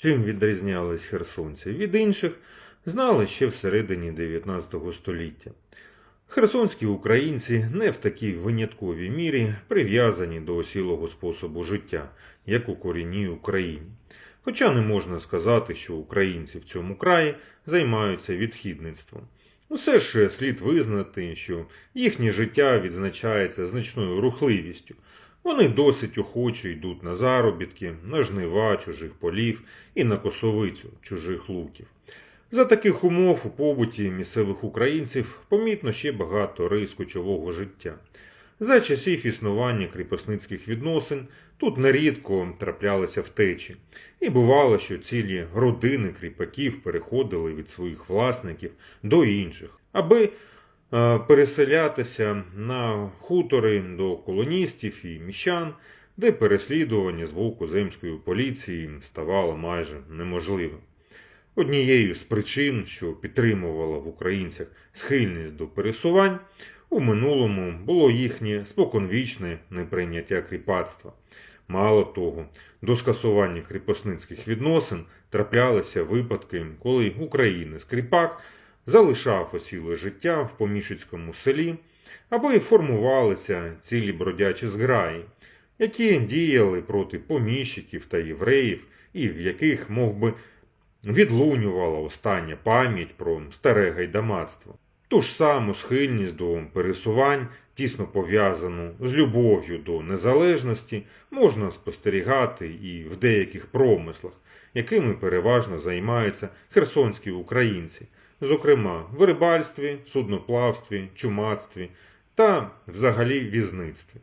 Чим відрізнялись херсонці від інших, знали ще всередині 19 століття. Херсонські українці не в такій винятковій мірі прив'язані до осілого способу життя, як у корінній Україні. Хоча не можна сказати, що українці в цьому краї займаються відхідництвом. Усе ж слід визнати, що їхнє життя відзначається значною рухливістю. Вони досить охоче йдуть на заробітки, на жнива чужих полів і на косовицю чужих луків. За таких умов у побуті місцевих українців помітно ще багато рис кочового життя. За часів існування кріпосницьких відносин тут нерідко траплялися втечі, і бувало, що цілі родини кріпаків переходили від своїх власників до інших, аби переселятися на хутори до колоністів і міщан, де переслідування з боку земської поліції ставало майже неможливим. Однією з причин, що підтримувала в українцях схильність до пересувань, у минулому було їхнє споконвічне неприйняття кріпацтва. Мало того, до скасування кріпосницьких відносин траплялися випадки, коли українець кріпак залишав осіле життя в поміщицькому селі, або й формувалися цілі бродячі зграї, які діяли проти поміщиків та євреїв, і в яких мов би, відлунювала остання пам'ять про старе гайдамацтво. Ту ж саму схильність до пересувань, тісно пов'язану з любов'ю до незалежності, можна спостерігати і в деяких промислах, якими переважно займаються херсонські українці, зокрема в рибальстві, судноплавстві, чумацтві та взагалі візництві.